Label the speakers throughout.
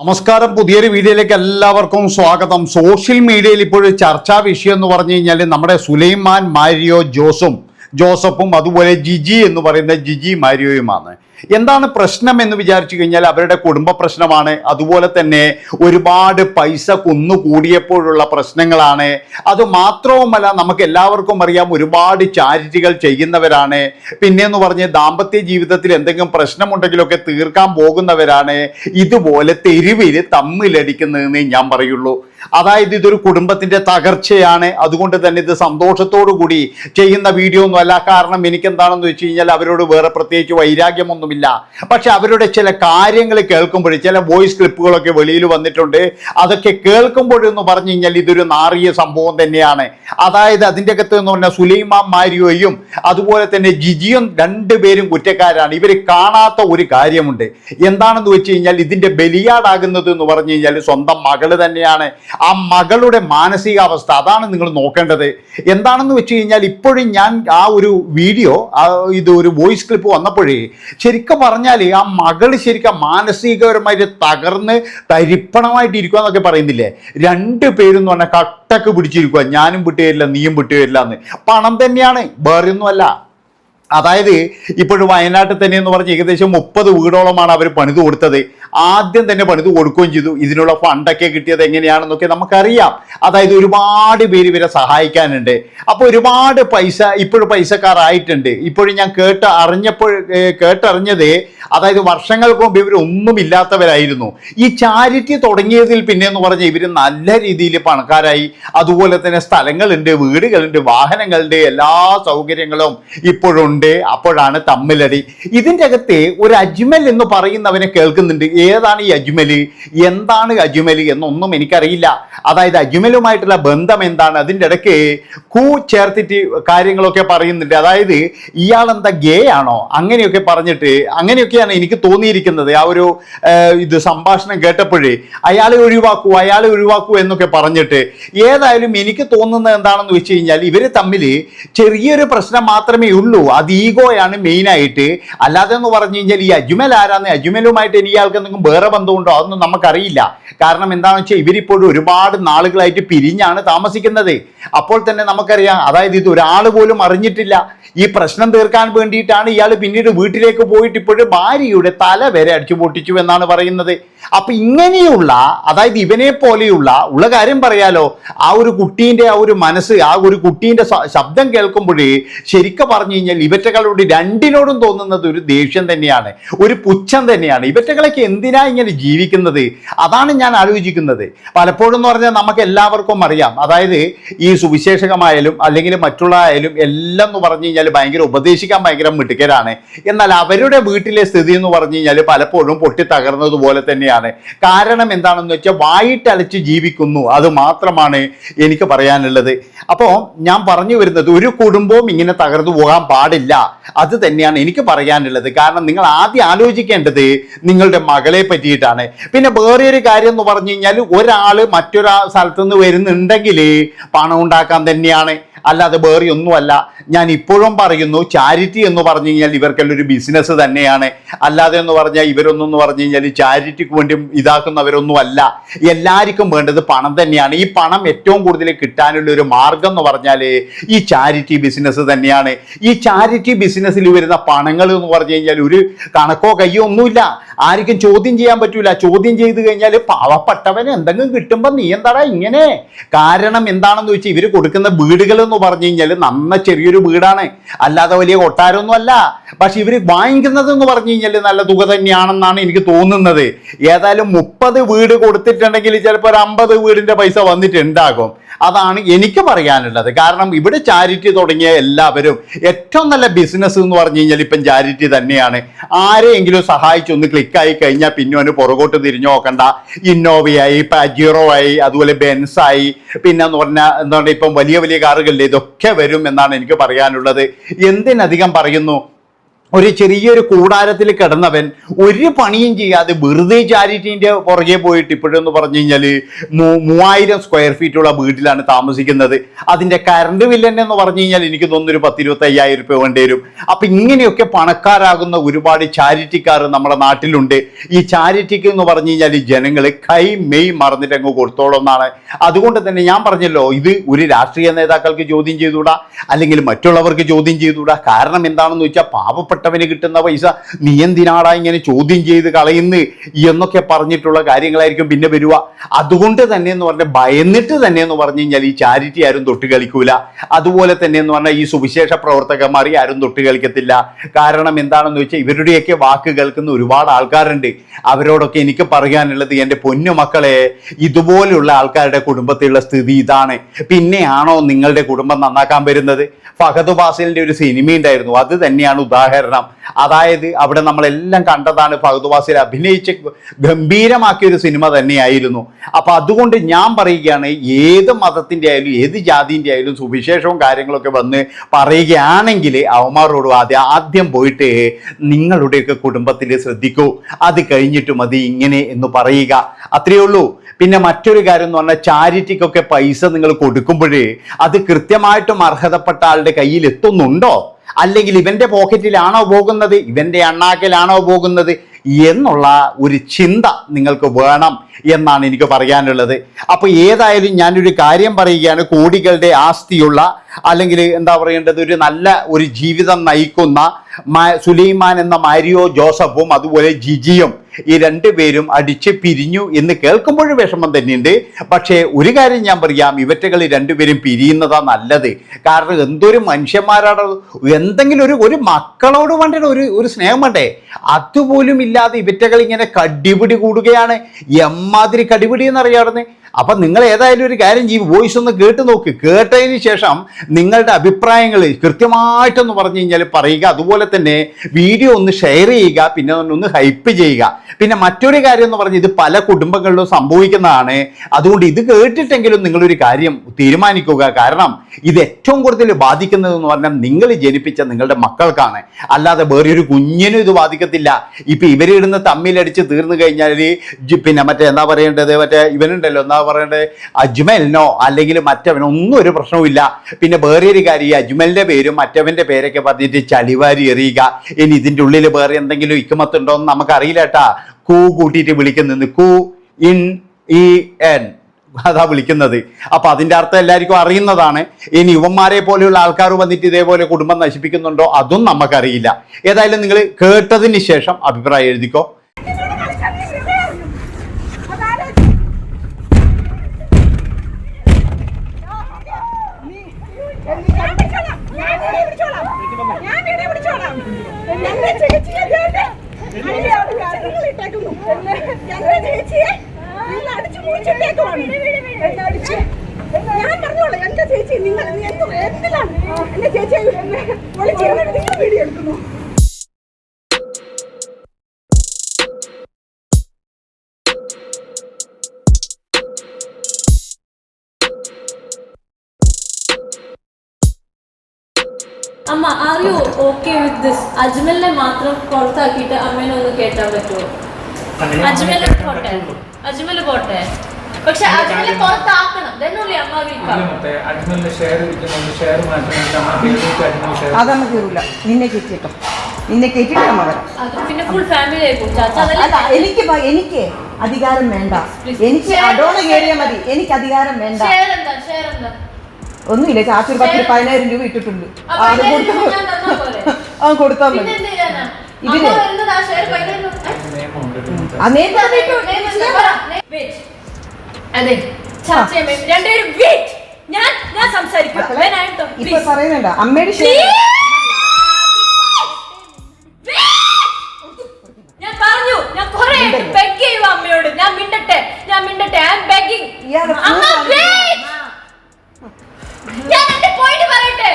Speaker 1: നമസ്കാരം. പുതിയൊരു വീഡിയോയിലേക്ക് എല്ലാവർക്കും സ്വാഗതം. സോഷ്യൽ മീഡിയയിൽ ഇപ്പോൾ ചർച്ചാ വിഷയം എന്ന് പറഞ്ഞു കഴിഞ്ഞാൽ നമ്മുടെ സുലൈമാൻ മാരിയോ ജോസും ജോസഫും അതുപോലെ ജിജി എന്ന് പറയുന്ന ജിജി മാരിയോയുമാണ്. എന്താണ് പ്രശ്നം എന്ന് വിചാരിച്ചു കഴിഞ്ഞാൽ അവരുടെ കുടുംബ പ്രശ്നമാണ്. അതുപോലെ തന്നെ ഒരുപാട് പൈസ കുന്നുകൂടിയപ്പോഴുള്ള പ്രശ്നങ്ങളാണ്. അത് മാത്രവുമല്ല നമുക്ക് എല്ലാവർക്കും അറിയാം ഒരുപാട് ചാരിറ്റികൾ ചെയ്യുന്നവരാണ്. പിന്നെ എന്ന് പറഞ്ഞ് ദാമ്പത്യ ജീവിതത്തിൽ എന്തെങ്കിലും പ്രശ്നമുണ്ടെങ്കിലൊക്കെ തീർക്കാൻ പോകുന്നവരാണ്. ഇതുപോലെ തെരുവിൽ തമ്മിലടിക്കുന്നതെന്ന് ഞാൻ പറയുള്ളൂ. അതായത് ഇതൊരു കുടുംബത്തിന്റെ തകർച്ചയാണ്. അതുകൊണ്ട് തന്നെ ഇത് സന്തോഷത്തോടു കൂടി ചെയ്യുന്ന വീഡിയോ ഒന്നും അല്ല കാരണം എനിക്ക് എന്താണെന്ന് വെച്ച് കഴിഞ്ഞാൽ അവരോട് വേറെ പ്രത്യേകിച്ച് വൈരാഗ്യമൊന്നുമില്ല പക്ഷെ അവരുടെ ചില കാര്യങ്ങൾ കേൾക്കുമ്പോൾ ചില വോയിസ് ക്ലിപ്പുകളൊക്കെ വെളിയിൽ വന്നിട്ടുണ്ട്. അതൊക്കെ കേൾക്കുമ്പോഴെന്ന് പറഞ്ഞു കഴിഞ്ഞാൽ ഇതൊരു നാറിയ സംഭവം തന്നെയാണ്. അതായത് അതിന്റെ അകത്ത് എന്ന് പറഞ്ഞാൽ സുലൈമാൻ മാരിയോയും അതുപോലെ തന്നെ ജിജിയും രണ്ടുപേരും കുറ്റക്കാരാണ്. ഇവർ കാണാത്ത ഒരു കാര്യമുണ്ട്. എന്താണെന്ന് വെച്ച് കഴിഞ്ഞാൽ ഇതിന്റെ ബലിയാടാകുന്നത് എന്ന് പറഞ്ഞു കഴിഞ്ഞാൽ സ്വന്തം മകൾ തന്നെയാണ്. ആ മകളുടെ മാനസികാവസ്ഥ അതാണ് നിങ്ങൾ നോക്കേണ്ടത്. എന്താണെന്ന് വെച്ച് കഴിഞ്ഞാൽ ഇപ്പോഴും ഞാൻ ആ ഒരു വീഡിയോ ഇത് ഒരു വോയിസ് ക്ലിപ്പ് വന്നപ്പോഴേ ശരിക്കും പറഞ്ഞാൽ ആ മകൾ ശരിക്കും മാനസികപരമായിട്ട് തകർന്ന് തരിപ്പണമായിട്ട് ഇരിക്കുക എന്നൊക്കെ പറയുന്നില്ലേ? രണ്ട് പേരും എന്ന് പറഞ്ഞാൽ കട്ടക്ക് പിടിച്ചിരിക്കുക ഞാനും വിട്ടുവരില്ല നീയും വിട്ടുവരില്ല എന്ന്. പണം തന്നെയാണ് വേറെ ഒന്നുമല്ല അതായത് ഇപ്പോഴും വയനാട്ടിൽ തന്നെ എന്ന് പറഞ്ഞ് ഏകദേശം മുപ്പത് വീടോളമാണ് അവർ പണിത് കൊടുത്തത്. ആദ്യം തന്നെ പണിത് കൊടുക്കുകയും ചെയ്തു. ഇതിനുള്ള ഫണ്ടൊക്കെ കിട്ടിയത് എങ്ങനെയാണെന്നൊക്കെ നമുക്കറിയാം. അതായത് ഒരുപാട് പേര് ഇവരെ സഹായിക്കാനുണ്ട്. അപ്പോൾ ഒരുപാട് പൈസ ഇപ്പോഴും പൈസക്കാരായിട്ടുണ്ട്. ഇപ്പോഴും ഞാൻ കേട്ട് അറിഞ്ഞപ്പോൾ കേട്ടറിഞ്ഞത് അതായത് വർഷങ്ങൾക്ക് മുമ്പ് ഇവർ ഒന്നുമില്ലാത്തവരായിരുന്നു. ഈ ചാരിറ്റി തുടങ്ങിയതിൽ പിന്നെ എന്ന് പറഞ്ഞാൽ ഇവർ നല്ല രീതിയിൽ പണക്കാരായി. അതുപോലെ തന്നെ സ്ഥലങ്ങളുണ്ട് വീടുകളുണ്ട് വാഹനങ്ങളുണ്ട് എല്ലാ സൗകര്യങ്ങളും ഇപ്പോഴുണ്ട്. അപ്പോഴാണ് തമ്മിലടി. ഇതിന്റെ അകത്ത് ഒരു അജ്മൽ എന്ന് പറയുന്നവനെ കേൾക്കുന്നുണ്ട്. ഏതാണ് ഈ അജ്മൽ എന്താണ് അജ്മൽ എന്നൊന്നും എനിക്കറിയില്ല. അതായത് അജ്മലുമായിട്ടുള്ള ബന്ധം എന്താണ്? അതിന്റെ ഇടയ്ക്ക് കൂ ചേർത്തിട്ട് കാര്യങ്ങളൊക്കെ പറയുന്നുണ്ട്. അതായത് ഇയാൾ എന്താ ഗേ ആണോ? അങ്ങനെയൊക്കെ പറഞ്ഞിട്ട് അങ്ങനെയൊക്കെയാണ് എനിക്ക് തോന്നിയിരിക്കുന്നത്. ആ ഒരു ഇത് സംഭാഷണം കേട്ടപ്പോഴേ അയാളെ ഒഴിവാക്കൂ അയാളെ ഒഴിവാക്കൂ എന്നൊക്കെ പറഞ്ഞിട്ട്. ഏതായാലും എനിക്ക് തോന്നുന്നത് എന്താണെന്ന് വെച്ച് കഴിഞ്ഞാൽ ഇവർ തമ്മിൽ ചെറിയൊരു പ്രശ്നം മാത്രമേ ഉള്ളൂ. അത് ഈഗോയാണ് മെയിനായിട്ട് അല്ലാതെ എന്ന് പറഞ്ഞു കഴിഞ്ഞാൽ ഈ അജ്മൽ ആരാന്ന്? അജ്മലുമായിട്ട് ഇനി ഇയാൾക്ക് എന്തെങ്കിലും വേറെ ബന്ധമുണ്ടോ? അതൊന്നും നമുക്കറിയില്ല. കാരണം എന്താണെന്ന് വെച്ചാൽ ഇവരിപ്പോഴും ഒരുപാട് നാളുകളായിട്ട് പിരിഞ്ഞാണ് താമസിക്കുന്നത്. അപ്പോൾ തന്നെ നമുക്കറിയാം അതായത് ഇത് ഒരാൾ പോലും അറിഞ്ഞിട്ടില്ല. ഈ പ്രശ്നം തീർക്കാൻ വേണ്ടിയിട്ടാണ് ഇയാൾ പിന്നീട് വീട്ടിലേക്ക് പോയിട്ട് ഇപ്പോഴും ഭാര്യയുടെ തല വരെ അടിച്ചു പൊട്ടിച്ചു എന്നാണ് പറയുന്നത്. അപ്പൊ ഇങ്ങനെയുള്ള അതായത് ഇവനെ പോലെയുള്ള ഉള്ള കാര്യം പറയാലോ. ആ ഒരു കുട്ടീന്റെ ആ ഒരു മനസ്സ് ആ ഒരു കുട്ടീന്റെ ശബ്ദം കേൾക്കുമ്പോഴേ ശരിക്കും പറഞ്ഞു കഴിഞ്ഞാൽ ഇവറ്റകളോട് രണ്ടിനോടും തോന്നുന്നത് ഒരു ദേഷ്യം തന്നെയാണ് ഒരു പുച്ഛം തന്നെയാണ്. ഇവറ്റകളൊക്കെ എന്തിനാ ഇങ്ങനെ ജീവിക്കുന്നത്? അതാണ് ഞാൻ ആലോചിക്കുന്നത്. പലപ്പോഴും എന്ന് പറഞ്ഞാൽ നമുക്ക് എല്ലാവർക്കും അറിയാം. അതായത് ഈ സുവിശേഷകമായാലും അല്ലെങ്കിൽ മറ്റുള്ള ആയാലും എല്ലാം എന്ന് പറഞ്ഞു കഴിഞ്ഞാൽ ഭയങ്കര ഉപദേശിക്കാൻ ഭയങ്കര മിടുക്കരാണ്. എന്നാൽ അവരുടെ വീട്ടിലെ സ്ഥിതി എന്ന് പറഞ്ഞു കഴിഞ്ഞാൽ പലപ്പോഴും പൊട്ടി തകർന്നതുപോലെ തന്നെയാണ്. കാരണം എന്താണെന്ന് വെച്ചാൽ വായിട്ടലച്ച് ജീവിക്കുന്നു. അത് മാത്രമാണ് എനിക്ക് പറയാനുള്ളത്. അപ്പോൾ ഞാൻ പറഞ്ഞു വരുന്നത് ഒരു കുടുംബവും ഇങ്ങനെ തകർന്നു പോകാൻ പാടില്ല. അത് തന്നെയാണ് എനിക്ക് പറയാനുള്ളത്. കാരണം നിങ്ങൾ ആദ്യം ആലോചിക്കേണ്ടത് നിങ്ങളുടെ മകളെ പറ്റിയിട്ടാണ്. പിന്നെ വേറെ ഒരു കാര്യം എന്ന് പറഞ്ഞു കഴിഞ്ഞാൽ ഒരാൾ മറ്റൊരാ സ്ഥലത്തുനിന്ന് വരുന്നുണ്ടെങ്കിൽ പണം ഉണ്ടാക്കാൻ തന്നെയാണ്. അല്ലാതെ വേറെ ഒന്നുമല്ല. ഞാൻ ഇപ്പോഴും പറയുന്നു ചാരിറ്റി എന്ന് പറഞ്ഞു കഴിഞ്ഞാൽ ഇവർക്കെല്ലാം ഒരു ബിസിനസ് തന്നെയാണ്. അല്ലാതെ എന്ന് പറഞ്ഞാൽ ഇവരൊന്നും എന്ന് പറഞ്ഞു കഴിഞ്ഞാൽ ചാരിറ്റിക്ക് വേണ്ടി ഇതാക്കുന്നവരൊന്നുമല്ല. എല്ലാവർക്കും വേണ്ടത് പണം തന്നെയാണ്. ഈ പണം ഏറ്റവും കൂടുതൽ കിട്ടാനുള്ള ഒരു മാർഗം എന്ന് പറഞ്ഞാൽ ഈ ചാരിറ്റി ബിസിനസ് തന്നെയാണ്. ഈ ചാരിറ്റി ബിസിനസ്സിൽ വരുന്ന പണങ്ങൾ എന്ന് പറഞ്ഞു കഴിഞ്ഞാൽ ഒരു കണക്കോ കയ്യോ ഒന്നുമില്ല. ആർക്കും ചോദ്യം ചെയ്യാൻ പറ്റൂല. ചോദ്യം ചെയ്ത് കഴിഞ്ഞാൽ പാവപ്പെട്ടവന് എന്തെങ്കിലും കിട്ടുമ്പോൾ നീ എന്താടാ ഇങ്ങനെ? കാരണം എന്താണെന്ന് വെച്ചാൽ ഇവർ കൊടുക്കുന്ന വീടുകൾ എന്ന് പറഞ്ഞു കഴിഞ്ഞാൽ നന്ന ചെറിയൊരു വീടാണ്. അല്ലാതെ വലിയ കൊട്ടാരമൊന്നും അല്ല. പക്ഷെ ഇവർ വാങ്ങിക്കുന്നത് എന്ന് പറഞ്ഞു കഴിഞ്ഞാൽ നല്ല തുക തന്നെയാണെന്നാണ് എനിക്ക് തോന്നുന്നത്. ഏതായാലും മുപ്പത് വീട് കൊടുത്തിട്ടുണ്ടെങ്കിൽ ചിലപ്പോൾ ഒരു അമ്പത് വീടിന്റെ പൈസ വന്നിട്ടുണ്ടാകും. അതാണ് എനിക്ക് പറയാനുള്ളത് കാരണം ഇവിടെ ചാരിറ്റി തുടങ്ങിയ എല്ലാവരും ഏറ്റവും നല്ല ബിസിനസ് എന്ന് പറഞ്ഞു കഴിഞ്ഞാൽ ഇപ്പം ചാരിറ്റി തന്നെയാണ്. ആരെയെങ്കിലും സഹായിച്ചൊന്ന് ക്ലിക്കായി കഴിഞ്ഞാൽ പിന്നെ അവന് പുറകോട്ട് തിരിഞ്ഞു നോക്കണ്ട. ഇന്നോവയായി പജീറോ ആയി അതുപോലെ ബെൻസായി പിന്നെ എന്ന് പറഞ്ഞാൽ എന്താണ് ഇപ്പം വലിയ വലിയ കാറുകളിൽ ഇതൊക്കെ വരും എന്നാണ് എനിക്ക് പറയാനുള്ളത്. എന്തിനധികം പറയുന്നു? ഒരു ചെറിയൊരു കൂടാരത്തിൽ കിടന്നവൻ ഒരു പണിയും ചെയ്യാതെ വെറുതെ ചാരിറ്റീന്റെ പുറകെ പോയിട്ട് ഇപ്പോഴെന്ന് പറഞ്ഞു കഴിഞ്ഞാൽ മൂവായിരം സ്ക്വയർ ഫീറ്റുള്ള വീട്ടിലാണ് താമസിക്കുന്നത്. അതിന്റെ കറണ്ട് തന്നെ എന്ന് പറഞ്ഞു കഴിഞ്ഞാൽ എനിക്ക് തോന്നുന്നു ഒരു പത്തിരുപത്തി അയ്യായിരം രൂപ വേണ്ടി വരും. അപ്പം ഇങ്ങനെയൊക്കെ പണക്കാരാകുന്ന ഒരുപാട് ചാരിറ്റിക്കാർ നമ്മുടെ നാട്ടിലുണ്ട്. ഈ ചാരിറ്റിക്ക് എന്ന് പറഞ്ഞു കഴിഞ്ഞാൽ ജനങ്ങൾ കൈ മെയ് മറന്നിട്ട് അങ്ങ് കൊടുത്തോളം എന്നാണ്. അതുകൊണ്ട് തന്നെ ഞാൻ പറഞ്ഞല്ലോ ഇത് ഒരു രാഷ്ട്രീയ നേതാക്കൾക്ക് ചോദ്യം ചെയ്തുകൂടാ? അല്ലെങ്കിൽ മറ്റുള്ളവർക്ക് ചോദ്യം ചെയ്തുകൂടാ? കാരണം എന്താണെന്ന് വെച്ചാൽ പാവപ്പെട്ടവന് കിട്ടുന്ന പൈസ നീ എന്തിനാടാ ഇങ്ങനെ ചോദ്യം ചെയ്ത് കളയുന്നു എന്നൊക്കെ പറഞ്ഞിട്ടുള്ള കാര്യങ്ങളായിരിക്കും പിന്നെ വരിക. അതുകൊണ്ട് തന്നെ എന്ന് പറഞ്ഞാൽ ഭയന്നിട്ട് തന്നെ എന്ന് പറഞ്ഞു കഴിഞ്ഞാൽ ഈ ചാരിറ്റി ആരും തൊട്ട് കളിക്കൂല. അതുപോലെ തന്നെ എന്ന് പറഞ്ഞാൽ ഈ സുവിശേഷ പ്രവർത്തകന്മാർ ആരും തൊട്ട് കളിക്കത്തില്ല. കാരണം എന്താണെന്ന് വെച്ചാൽ ഇവരുടെയൊക്കെ വാക്ക് കേൾക്കുന്ന ഒരുപാട് ആൾക്കാരുണ്ട്. അവരോടൊക്കെ എനിക്ക് പറയാനുള്ളത് എന്റെ പൊന്നു മക്കളെ ഇതുപോലെയുള്ള ആൾക്കാരുടെ കുടുംബത്തിലുള്ള സ്ഥിതി ഇതാണ്. പിന്നെയാണോ നിങ്ങളുടെ കുടുംബം നന്നാക്കാൻ വരുന്നത്? ഫഹദ് ഫാസിലിന്റെ ഒരു സിനിമ ഉണ്ടായിരുന്നു അത് തന്നെയാണ് ഉദാഹരണം. അതായത് അവിടെ നമ്മളെല്ലാം കണ്ടതാണ് ഫഹദ് അഭിനയിച്ച് ഗംഭീരമാക്കിയ ഒരു സിനിമ തന്നെയായിരുന്നു. അപ്പോൾ അതുകൊണ്ട് ഞാൻ പറയുകയാണ് ഏത് മതത്തിന്റെ ആയാലും ഏത് ജാതിന്റെ ആയാലും സുവിശേഷവും കാര്യങ്ങളൊക്കെ വന്ന് പറയുകയാണെങ്കിൽ അവന്മാരോട് ആദ്യം ആദ്യം പോയിട്ട് നിങ്ങളുടെയൊക്കെ കുടുംബത്തിൽ ശ്രദ്ധിക്കൂ. അത് കഴിഞ്ഞിട്ട് മതി ഇങ്ങനെ എന്ന് പറയുക. അത്രയേ ഉള്ളൂ. പിന്നെ മറ്റൊരു കാര്യം എന്ന് പറഞ്ഞാൽ ചാരിറ്റിക്കൊക്കെ പൈസ നിങ്ങൾ കൊടുക്കുമ്പോഴേ അത് കൃത്യമായിട്ടും അർഹതപ്പെട്ട ആളുടെ കയ്യിൽ എത്തുന്നുണ്ടോ? അല്ലെങ്കിൽ ഇവന്റെ പോക്കറ്റിലാണോ പോകുന്നത്? ഇവന്റെ അണ്ണാക്കിലാണോ പോകുന്നത്? എന്നുള്ള ഒരു ചിന്ത നിങ്ങൾക്ക് വേണം എന്നാണ് എനിക്ക് പറയാനുള്ളത്. അപ്പോൾ ഏതായാലും ഞാനൊരു കാര്യം പറയുകയാണ്. കോടികളുടെ ആസ്തിയുള്ള അല്ലെങ്കിൽ എന്താ പറയേണ്ടത്? ഒരു നല്ല ഒരു ജീവിതം നയിക്കുന്ന സുലൈമാൻ എന്ന മാരിയോ ജോസഫും അതുപോലെ ജിജിയും ഈ രണ്ടുപേരും അടിച്ച് പിരിഞ്ഞു എന്ന് കേൾക്കുമ്പോൾ വിഷമം തന്നെയുണ്ട്. പക്ഷേ ഒരു കാര്യം ഞാൻ പറയാം ഇവറ്റകൾ രണ്ടുപേരും പിരിയുന്നതാ നല്ലത്. കാരണം എന്തൊരു മനുഷ്യന്മാരാണ്. എന്തെങ്കിലും ഒരു ഒരു മക്കളോട് വേണ്ട ഒരു ഒരു സ്നേഹം വേണ്ടേ? അതുപോലും ഇല്ലാതെ ഇവറ്റകൾ ഇങ്ങനെ കടിപിടി കൂടുകയാണ്. എമ്മാതിരി കടിപിടി എന്നറിയാവുന്നേ? അപ്പൊ നിങ്ങൾ ഏതായാലും ഒരു കാര്യം ചെയ്യും വോയിസ് ഒന്ന് കേട്ട് നോക്ക്. കേട്ടതിന് ശേഷം നിങ്ങളുടെ അഭിപ്രായങ്ങൾ കൃത്യമായിട്ടൊന്ന് പറഞ്ഞു കഴിഞ്ഞാൽ പറയുക. അതുപോലെ തന്നെ വീഡിയോ ഒന്ന് ഷെയർ ചെയ്യുക. പിന്നെ ഒന്ന് ഹൈപ്പ് ചെയ്യുക. പിന്നെ മറ്റൊരു കാര്യം എന്ന് പറഞ്ഞാൽ ഇത് പല കുടുംബങ്ങളിലും സംഭവിക്കുന്നതാണ്. അതുകൊണ്ട് ഇത് കേട്ടിട്ടെങ്കിലും നിങ്ങളൊരു കാര്യം തീരുമാനിക്കുക. കാരണം ഇത് ഏറ്റവും കൂടുതൽ ബാധിക്കുന്നത് എന്ന് പറഞ്ഞാൽ നിങ്ങൾ ജനിപ്പിച്ച നിങ്ങളുടെ മക്കൾക്കാണ്. അല്ലാതെ വേറെ ഒരു കുഞ്ഞിനും ഇത് ബാധിക്കത്തില്ല. ഇപ്പൊ ഇവരിടുന്ന് തമ്മിലടിച്ച് തീർന്നു കഴിഞ്ഞാൽ പിന്നെ മറ്റേ എന്താ പറയേണ്ടത്? മറ്റേ ഇവനുണ്ടല്ലോ എന്താ പറയേണ്ടത് അജ്മലിനോ അല്ലെങ്കിൽ മറ്റവനോ ഒന്നും ഒരു പ്രശ്നവുമില്ല. പിന്നെ വേറെ ഒരു കാര്യം ഈ അജ്മലിന്റെ പേരും മറ്റവന്റെ പേരൊക്കെ പറഞ്ഞിട്ട് ചളിവാരി എറിയുക. ഇനി ഇതിന്റെ ഉള്ളിൽ വേറെ എന്തെങ്കിലും ഇക്കുമത്തുണ്ടോ എന്ന് നമുക്കറിയില്ല കേട്ടാ. കൂ കൂട്ടിയിട്ട് വിളിക്കുന്നത് കൂ ഇൻ ഇ എൻ. അതാ വിളിക്കുന്നത്. അപ്പൊ അതിന്റെ അർത്ഥം എല്ലാവർക്കും അറിയുന്നതാണ്. ഇനി യുവന്മാരെ പോലെയുള്ള ആൾക്കാർ വന്നിട്ട് ഇതേപോലെ കുടുംബം നശിപ്പിക്കുന്നുണ്ടോ? അതും നമുക്കറിയില്ല. ഏതായാലും നിങ്ങൾ കേട്ടതിന് ശേഷം അഭിപ്രായം എഴുതിക്കോ.
Speaker 2: അമ്മ are you okay with this അജ്മലിനെ മാത്രം പുറത്താക്കിയിട്ട് അമ്മേനെ ഒന്ന് കേട്ടാൻ പറ്റുമോ? അജ്മൽ പോട്ടെ. അജ്മൽ പോട്ടെ. പക്ഷെ പുറത്താക്കണം. അമ്മ
Speaker 3: അതമ്മ കയറൂല നിന്നെ നിന്നെ കയറ്റിട്ട് അമ്മ വരാം
Speaker 2: അത് പിന്നെ ഫുൾ ഫാമിലി
Speaker 3: എനിക്ക് എനിക്ക് അധികാരം വേണ്ട. എനിക്ക് അഡോണ കയറിയാ മതി. എനിക്ക് അധികാരം വേണ്ട.
Speaker 2: ഷെയർ എന്താ? ഷെയർ എന്താ?
Speaker 3: ഒന്നുമില്ല ചാച്ചി ഒരു പത്ത് പതിനായിരം രൂപ ഇട്ടിട്ടുണ്ട്. അത് കൊടുത്താ? ആ കൊടുത്താ
Speaker 2: പിന്നെ
Speaker 3: മതി ഇതിന്
Speaker 2: അതെ. രണ്ടുപേരും ഞാൻ ഞാൻ സംസാരിക്കാം.
Speaker 3: ഇപ്പൊ
Speaker 2: please.
Speaker 3: അമ്മയുടെ
Speaker 2: ഞാൻ പറഞ്ഞു. ഞാൻ കുറെ. ബെഗ് ചെയ്യുക അമ്മയോട്. ഞാൻ മിണ്ടട്ടെ. ഞാൻ മിണ്ടട്ടെ. ഐ ആം ബെഗിങ്
Speaker 3: ഇയാളെ
Speaker 2: അമ്മ
Speaker 3: proof
Speaker 2: wait. ഞാൻ എന്റെ പോയിന്റ് പറയട്ടെ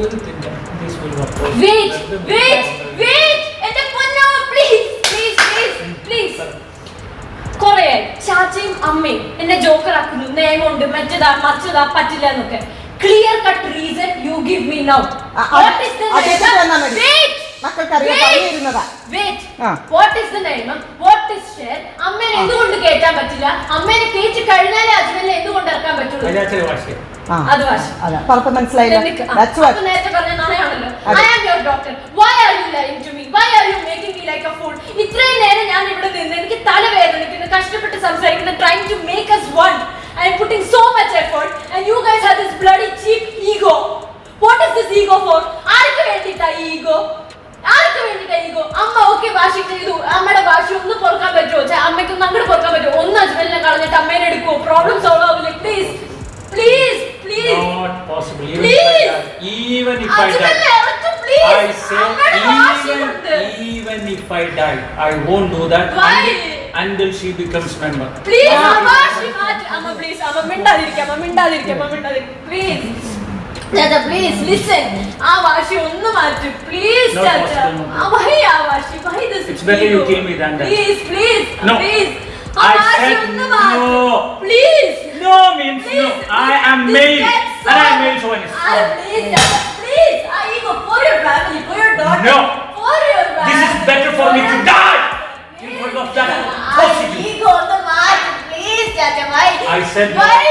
Speaker 4: ഒരു തിങ്കൾ, this will not work.
Speaker 2: Wait wait wait എന്റെ പൊന്നോ പ്ലീസ് പ്ലീസ് പ്ലീസ് പ്ലീസ് കുറെ ചാച്ചയും അമ്മയും എന്നെ ജോക്കറാക്കുന്നു നിയമമുണ്ട് മറ്റേതാ മറ്റേതാ പറ്റില്ല എന്നൊക്കെ clear cut reason you
Speaker 3: അ-
Speaker 2: What is the name? Wait!
Speaker 3: മക്കൾക്കറിയാം! പറഞ്ഞിരുന്നതാ.
Speaker 2: വാട്ട്
Speaker 3: ആ.
Speaker 2: What is the name? What അമ്മേനെ എന്തുകൊണ്ട് കേറ്റാൻ പറ്റില്ല? അമ്മേനെ കേറ്റി കഴിഞ്ഞാലേ അജ്മലിനെ എന്തുകൊണ്ട് ഇറക്കാൻ പറ്റുള്ളൂ?
Speaker 3: ആ.
Speaker 2: അത് വാശി.
Speaker 3: അതെ മനസ്സിലായില്ല.
Speaker 2: That's what
Speaker 3: That's what.
Speaker 2: അപ്പൊ നേരത്തെ പറഞ്ഞ നാണയാണല്ലോ. I am your doctor why are you lying to me why are you making me like a fool ഇത്രയും നേരം ഞാൻ ഇവിടെ നിന്ന് എനിക്ക് തലവേദനിക്കുന്നു കഷ്ടപ്പെട്ട് സംസാരിക്കുന്നു trying to make us one. I putting so much effort and you guys have this bloody cheap ego what is this ego for ആർക്ക് വേണ്ടിയിട്ടാ ഈഗോ ആർക്ക് വേണ്ടിയിട്ടാ ഈഗോ അമ്മ ഓക്കെ വാശി ചെയ്തു അമ്മയുടെ വാശി ഒന്ന് പൊറുക്കാൻ പറ്റുമോ ചെ- അമ്മയ്ക്ക് ഒന്ന് അങ്ങോട്ട് പൊറുക്കാൻ പറ്റുമോ ഒന്ന് അജ്മലിനെ കളഞ്ഞിട്ട് അമ്മേനെ എടുക്കുമോ പ്രോബ്ലം സോൾവ് ആവില്ല please please please
Speaker 4: Not possible. Even if I die. Even if I die. I say even, even if I die, I won't do that
Speaker 2: Why?
Speaker 4: until, until she becomes member.
Speaker 2: Please, അമ്മ വാശി മാറ്റ്. അമ്മ please, അമ്മ മിണ്ടാതിരിക്ക്, അമ്മ മിണ്ടാതിരിക്ക്, അമ്മ മിണ്ടാതിരിക്ക്. Please. ചാച്ചാ, please, listen. ആ വാശി ഒന്ന് മാറ്റ്. Please,
Speaker 4: No
Speaker 2: ചാച്ചാ.
Speaker 4: possible, no
Speaker 2: ആ, why ആ വാശി? Why this
Speaker 4: It's better you
Speaker 2: ego?
Speaker 4: kill me than that.
Speaker 2: Please, please,
Speaker 4: No.
Speaker 2: please. ആ
Speaker 4: I
Speaker 2: വാശി
Speaker 4: said
Speaker 2: ഒന്ന് മാറ്റ്.
Speaker 4: no.
Speaker 2: Please.
Speaker 4: No means no.
Speaker 2: Please,
Speaker 4: I am
Speaker 2: this
Speaker 4: male
Speaker 2: gets
Speaker 4: and I am
Speaker 2: so-
Speaker 4: male chauvinist.
Speaker 2: Ah, please, Chata, please. Ah, ego for your family, for your daughter.
Speaker 4: No.
Speaker 2: For your family.
Speaker 4: This is better for me to die in front of that
Speaker 2: Ah,
Speaker 4: prostitute.
Speaker 2: ego ഒന്ന് മാറ്റ്. Please, Chata, why?
Speaker 4: I said no.
Speaker 2: Why?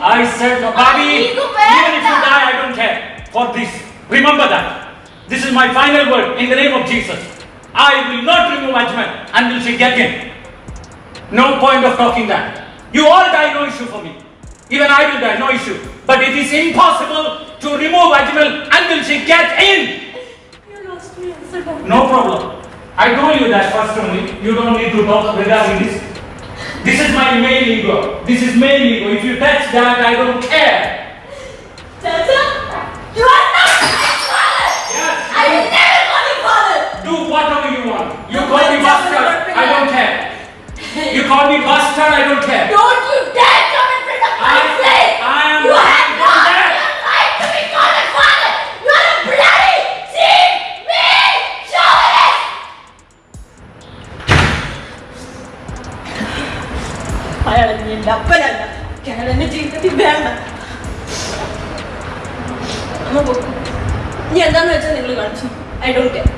Speaker 4: I said no, Bobby. Even if you die, I don't care for this. Remember that. This is my final word in the name of Jesus. I will not remove Ajman until she get in. No point of talking that. You all die, no issue for me. Even I will die, no issue. But it is impossible to remove Ajmal until she gets in.
Speaker 2: You lost me, answer.
Speaker 4: No problem. I told you that first only. You don't need to talk regarding this. This is my male ego. This is male ego. If you touch that, I don't care.
Speaker 2: Chata, you are not my father.
Speaker 4: Yes.
Speaker 2: I will never call you father.
Speaker 4: Do whatever you want. You
Speaker 2: No,
Speaker 4: call me bastard. I don't care. You call me bastard. I don't care.
Speaker 2: Don't എന്റെ അപ്പനല്ല കേരളന്റെ എന്റെ ജീവിതത്തിൽ വേണ്ട അമ്മ. ഇനി എന്താന്ന് വെച്ചാൽ നിങ്ങൾ കാണിച്ചു ഐ ഡോണ്ട് കെയർ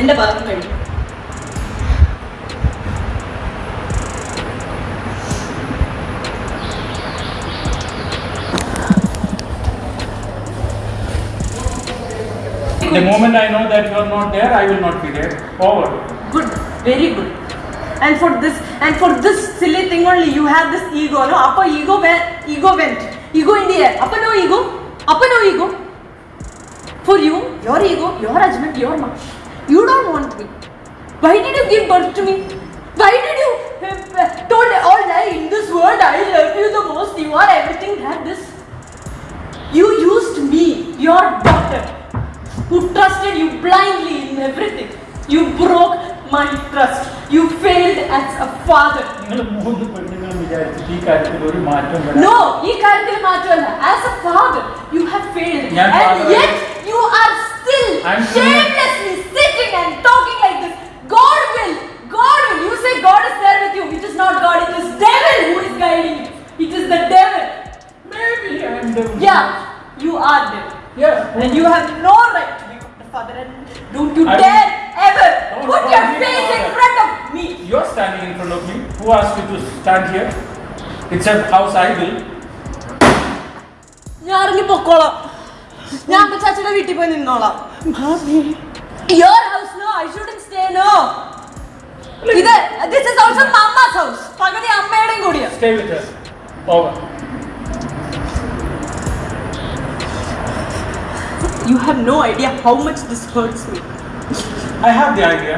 Speaker 2: എന്റെ ഭാഗം
Speaker 4: The moment I know that you are not there, I will not be there. Forward.
Speaker 5: good very good and for this and for this silly thing only. You have this ego no? upper ego went ego went. Ego in the air. upper no ego. upper no ego. For you your ego your husband your mom you don't want me. Why did you give birth to me? Why did you told all day in this world. I love you the most. You are everything. That this. You used me your daughter who trusted you blindly in everything. You broke my trust. You failed as a father.
Speaker 4: നിങ്ങൾ മൂന്ന് പെണ്ണുങ്ങളും വിചാരിച്ചിട്ട് ഈ കാര്യത്തിൽ ഒരു മാറ്റം വരാൻ
Speaker 5: No, ഈ കാര്യത്തിൽ മാത്രമല്ല as a father you have failed
Speaker 4: ഞാൻ
Speaker 5: and
Speaker 4: father
Speaker 5: yet you are still
Speaker 4: I'm
Speaker 5: shamelessly sitting and talking like this. God will, God will. You say God is there with you. It is not God. It is devil who is guiding you. It is the devil.
Speaker 4: Maybe I am the
Speaker 5: Yeah, you are devil.
Speaker 4: Yes.
Speaker 5: And you have no right to become the father. And don't you
Speaker 4: I-
Speaker 5: dare ever
Speaker 4: Don't
Speaker 5: put
Speaker 4: call
Speaker 5: your
Speaker 4: me
Speaker 5: face in
Speaker 4: father.
Speaker 5: front of me.
Speaker 4: You are standing in front of me. Who asked you to stand here? It's a house I will.
Speaker 5: ഞാൻ ഇറങ്ങി പൊക്കോളാം ഞാൻ അപ്പൊ ചാച്ചയുടെ വീട്ടിൽ പോയി നിന്നോളാം your house no I shouldn't stay no ഇത് this is also mamma's house പകുതി അമ്മയുടെയും കൂടിയാ
Speaker 4: Stay with us. Over.
Speaker 5: You have no idea how much this hurts me
Speaker 4: I have the idea.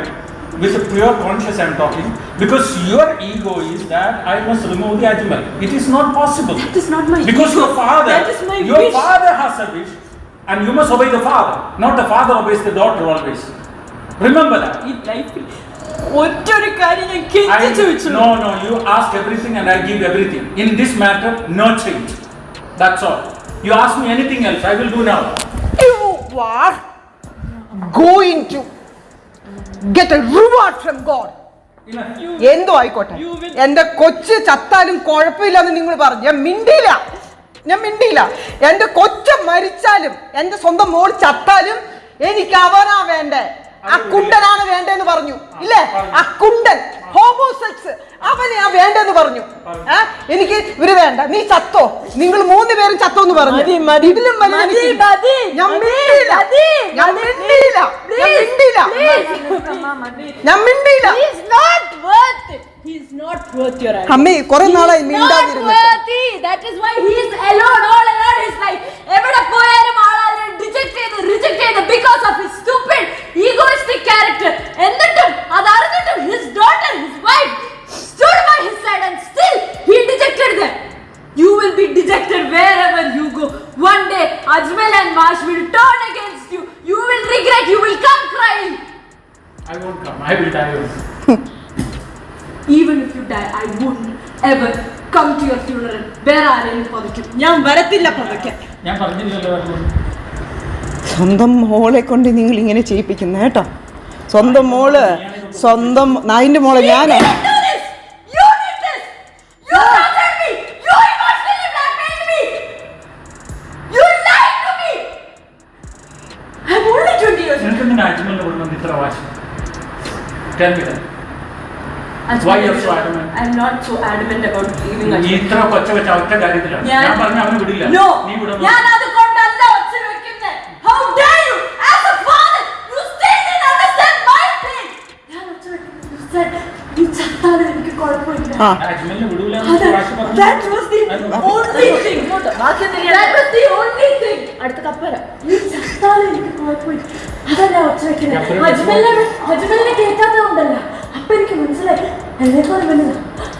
Speaker 4: With a pure conscience I am talking. Because your ego is that I must remove the Ajmal. It is not possible.
Speaker 5: That is not my
Speaker 4: Because
Speaker 5: ego.
Speaker 4: your father,
Speaker 5: That is my
Speaker 4: your
Speaker 5: wish.
Speaker 4: father has a wish, and you must obey the father. Not the father obeys the daughter always. Remember that.
Speaker 5: ഈ ലൈഫിൽ ഒറ്റൊരു കാര്യം ഞാൻ
Speaker 4: I,
Speaker 5: കെഞ്ചി ചോദിച്ചു
Speaker 4: no, no, you ask everything and I give everything. In this matter, no change. That's all. You ask me anything else, I will do now.
Speaker 3: You are going to Get a reward from God.
Speaker 4: Enough.
Speaker 3: എന്തോ ആയിക്കോട്ടെ. എന്റെ കൊച്ച് ചത്താലും കുഴപ്പമില്ലെന്ന് നിങ്ങൾ പറഞ്ഞു. ഞാൻ മിണ്ടിയില്ല. ഞാൻ മിണ്ടിയില്ല. എന്റെ കൊച്ച മരിച്ചാലും എന്റെ സ്വന്തം മോൾ ചത്താലും എനിക്ക് അവനാ വേണ്ടേ? ആ കുണ്ടനാണ് വേണ്ടെന്ന് പറഞ്ഞു. ഇല്ലേ? അക്കുണ്ടൻ ഹോമോസെക്സ് അവനെ ആ വേണ്ടെന്ന് പറഞ്ഞു. ആ എനിക്ക് ഇവർ വേണ്ട. നീ ചത്തോ? നിങ്ങൾ മൂന്ന് പേരും ചത്തോ എന്ന് പറഞ്ഞു ഇതിലും വലിയ എനിക്ക് ഞാൻ മിണ്ടിയില്ല. മിണ്ടിയില്ല. മിണ്ടിയില്ല. മിണ്ടിയില്ല. അമ്മേ കുറെ നാളായി
Speaker 2: മിണ്ടാതിരുന്നു എവിടെ പോയാലും ആളാ റിജക്ട് ചെയ്ത് റിജക്ട് ചെയ്ത് because of his stupid egoistic character. എന്നിട്ടും അത് അറിഞ്ഞിട്ടും his daughter, his wife stood by his side and still he dejected them. You will be dejected wherever you go. One day Ajmal and Marsh will turn against you. You will regret. You will come crying.
Speaker 4: I won't come. I will die.
Speaker 2: Even if you die, I wouldn't ever come to your funeral. Where വേറെ ആരെങ്കിലും പതിക്കും
Speaker 3: ഞാൻ വരത്തില്ല പതയ്ക്കാൻ
Speaker 4: ഞാൻ പറഞ്ഞില്ലല്ലോ അതുകൊണ്ട്
Speaker 3: സ്വന്തം മോളെ കൊണ്ട് നിങ്ങൾ ഇങ്ങനെ ചെയ്യിപ്പിക്കുന്ന കേട്ടോ. സ്വന്തം മോൾ സ്വന്തം നായിന്റെ മോളെ ഞാൻ
Speaker 2: did this! You tortured me! You അടുത്ത കപ്പര. അതല്ല ഒച്ച വെക്കുന്നെ.
Speaker 4: കപ്പൽ
Speaker 2: അജ്മലിനെ അജ്മലിനെ കേൾക്കാത്തതുകൊണ്ടല്ല അപ്പൊ എനിക്ക് മനസ്സിലായി. എന്നെക്കാളും വലുതാ.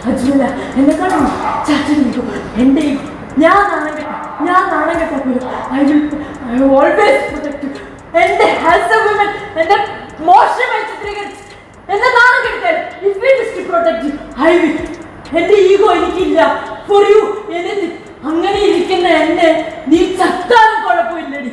Speaker 2: അജ്മല എന്നെക്കാളും ചാച്ചനിക്കും എന്റെ ഈ ഞാൻ നാണം കെട്ട ഞാൻ നാണം കെട്ട പോലും I will I always protect എന്റെ എ വുമൻ എന്റെ മോശമായി ചിത്രീകരിച്ച് എന്നെ നാണം കെടുത്തേ. പ്രൊട്ടക്ട് യു ഐ വിൽ എന്റെ ഈഗോ എനിക്കില്ല. ഫോർ യു എനിക്ക് അങ്ങനെ ഇരിക്കുന്ന എന്നെ നീ ചത്താലും കുഴപ്പമില്ലടി.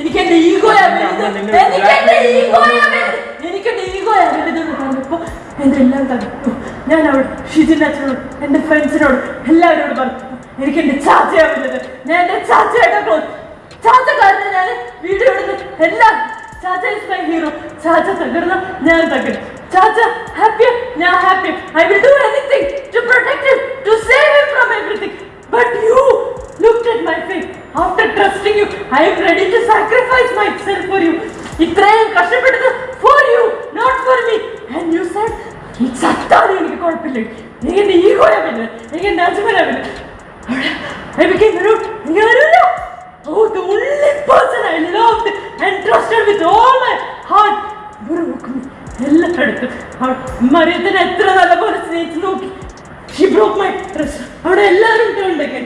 Speaker 2: എനിക്ക് എന്റെ ഈഗോയാ വലുത്. എനിക്ക് എന്റെ ഈഗോയാ വലുത്. എനിക്ക് എന്റെ ഈഗോയാ വലുതെന്ന് പറഞ്ഞപ്പോ എന്റെ എല്ലാം തകർത്തു ഞാൻ അവിടെ ഷിജിൻ അച്ഛനോട് എന്റെ ഫ്രണ്ട്സിനോട് എല്ലാവരോടും പറഞ്ഞു. എനിക്ക് എന്റെ ചാച്ചയാ വലുത്. ഞാൻ എന്റെ ചാച്ചയായിട്ട് ക്ലോസ് ചാച്ച കാരണം ഞാൻ വീഡിയോ എടുത്ത് എല്ലാം ചാച്ച ഇസ് മൈ ഹീറോ ചാച്ച തകർന്ന ഞാൻ തകരും ചാച്ച happy, yeah, happy. I will do anything to protect him, to save him from everything. But you looked at my face after trusting you i am ready to sacrifice myself for you ഇത്രയും കഷ്ടപ്പെട്ടത് for you not for me and you said ഈ ചത്താലും എനിക്ക് കുഴപ്പമില്ല എനിക്ക് എന്റെ ഈഗോയാ പറ്റില്ല എനിക്ക് എന്റെ അച്ഛനാ പറ്റില്ല I became a root. Oh, the only person I loved and trusted with എല്ലായിടത്തും മറിയത്തിനെ എത്ര നല്ല പോലെ സ്നേഹിച്ച് നോക്കി. ഷി ബ്രോക്ക് മൈ ഡ്രസ് അവിടെ എല്ലാവരും ഉണ്ടെങ്കിൽ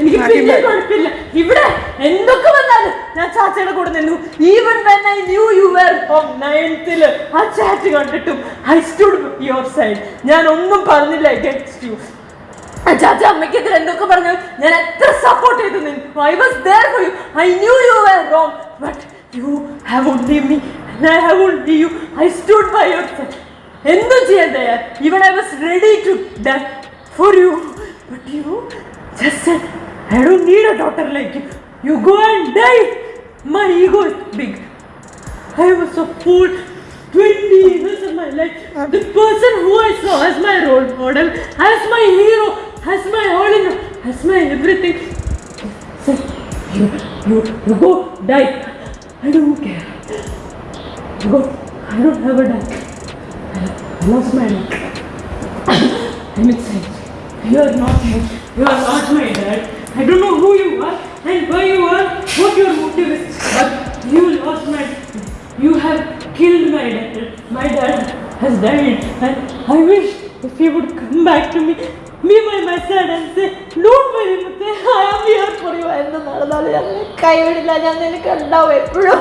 Speaker 2: എനിക്ക് പിന്നെ. കുഴപ്പമില്ല. ഇവിടെ എന്തൊക്കെ വന്നാലും ഞാൻ ചാച്ചയുടെ കൂടെ നിന്നു. Even when I knew you were from നയൻത്തിൽ ആ ചാറ്റ് കണ്ടിട്ടും ഐ സ്റ്റുഡ് യുവർ സൈഡ് ഞാൻ ഒന്നും പറഞ്ഞില്ല അഗൻസ്റ്റ് യു ചാച്ച അമ്മയ്ക്കെതിരെ എന്തൊക്കെ പറഞ്ഞു? ഞാൻ എത്ര സപ്പോർട്ട് ചെയ്തു നിന്നു. I was there for you I knew you were wrong but you have only me I have only you I stood by your side എന്തും ചെയ്യാൻ തയ്യാർ even I was ready to done for you but you just I don't need a daughter like you you go and die my ego is big I was a fool. 20 years of my life. The person who I saw as my role model, as my hero, as my all in all, as my everything. Said, you, you, you go die. I don't care. Go. I don't have a dad. I lost my life. I'm insane. You are not my, you are not my dad. I don't know who you are and why you are, what your motive is, but you lost my, you have killed my dad. My dad has died, and I wish if he would come back to me, me by my side and say, don't worry, Mute, I am here for you. എന്ന് നടന്നാലും നിന്നെ കൈവിടില്ല ഞാൻ നിനക്ക് ഉണ്ടാവും എപ്പോഴും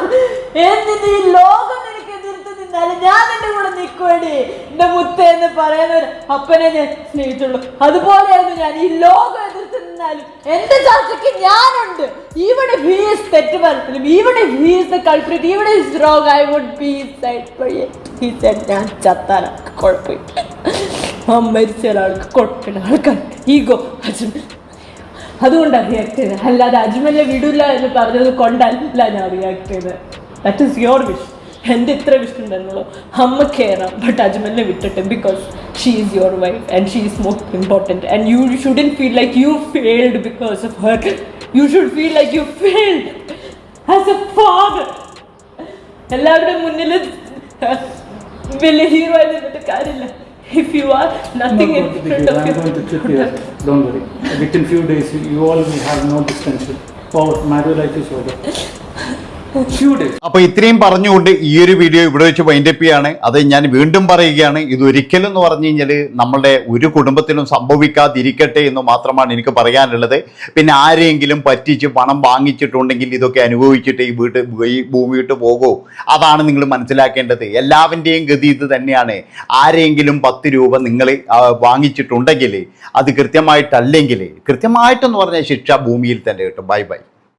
Speaker 2: എന്നിട്ട് ഈ ലോകം നിന്നാലും ഞാൻ നിന്റെ കൂടെ നിൽക്കുവേണ്ടി എന്റെ മുത്ത എന്ന് പറയുന്ന അപ്പനെ ഞാൻ സ്നേഹിച്ചുള്ളൂ അതുപോലെയായിരുന്നു ഞാൻ ഈ ലോകം എതിർത്ത് നിന്നാലും എന്റെ ചർച്ചയ്ക്ക് ഞാനുണ്ട്. ഇവിടെ ഹീസ് തെറ്റ് പറഞ്ഞാലും ഇവിടെ he's the even is wrong I would be side he side ഞാൻ ചത്താനൊക്കെ കുഴപ്പമില്ല. മരിച്ച ഒരാൾക്ക് കൊടുക്കണ ആൾക്കാർ ഈഗോ അതുകൊണ്ടാണ് റിയാക്ട് ചെയ്തത്. അല്ലാതെ അജ്മലിനെ വിടില്ല എന്ന് പറഞ്ഞത് കൊണ്ടല്ല ഞാൻ റിയാക്ട് ചെയ്തത്. ദാറ്റ് ഇസ് യുവർ വിഷ് എന്റെ ഇത്ര വിഷ്ണു ഉണ്ടെന്നുള്ളൂ അമ്മ കയറാം ബട്ട് അജ്മലിനെ വിട്ടിട്ട് because she is your wife and she is most important and you shouldn't feel like you failed because of her you should feel like you failed as a father എല്ലാവരുടെ മുന്നിൽ വലിയ hero ആയി നിന്നിട്ട് കാര്യമില്ല If if you are nothing no, in
Speaker 6: I'm
Speaker 2: of
Speaker 6: going to trip here. Don't worry. Within few days, you all will have no distinction. Oh, my life is over.
Speaker 1: അപ്പോൾ ഇത്രയും പറഞ്ഞുകൊണ്ട് ഈ ഒരു വീഡിയോ ഇവിടെ വെച്ച് വൈൻഡപ്പ് ചെയ്യാണ്. അത് ഞാൻ വീണ്ടും പറയുകയാണ്. ഇത് ഒരിക്കലും എന്ന് പറഞ്ഞു കഴിഞ്ഞാൽ നമ്മളുടെ ഒരു കുടുംബത്തിലും സംഭവിക്കാതിരിക്കട്ടെ എന്ന് മാത്രമാണ് എനിക്ക് പറയാനുള്ളത്. പിന്നെ ആരെങ്കിലും പറ്റിച്ച് പണം വാങ്ങിച്ചിട്ടുണ്ടെങ്കിൽ ഇതൊക്കെ അനുഭവിച്ചിട്ട് ഈ വീട്ട് ഈ ഭൂമി വിട്ട് പോകുമോ അതാണ് നിങ്ങൾ മനസ്സിലാക്കേണ്ടത്. എല്ലാവന്റെയും ഗതി ഇത് തന്നെയാണ്. ആരെങ്കിലും പത്ത് രൂപ നിങ്ങൾ വാങ്ങിച്ചിട്ടുണ്ടെങ്കിൽ അത് കൃത്യമായിട്ടല്ലെങ്കിൽ കൃത്യമായിട്ടെന്ന് പറഞ്ഞാൽ ശിക്ഷ ഭൂമിയിൽ തന്നെ കിട്ടും. Bye bye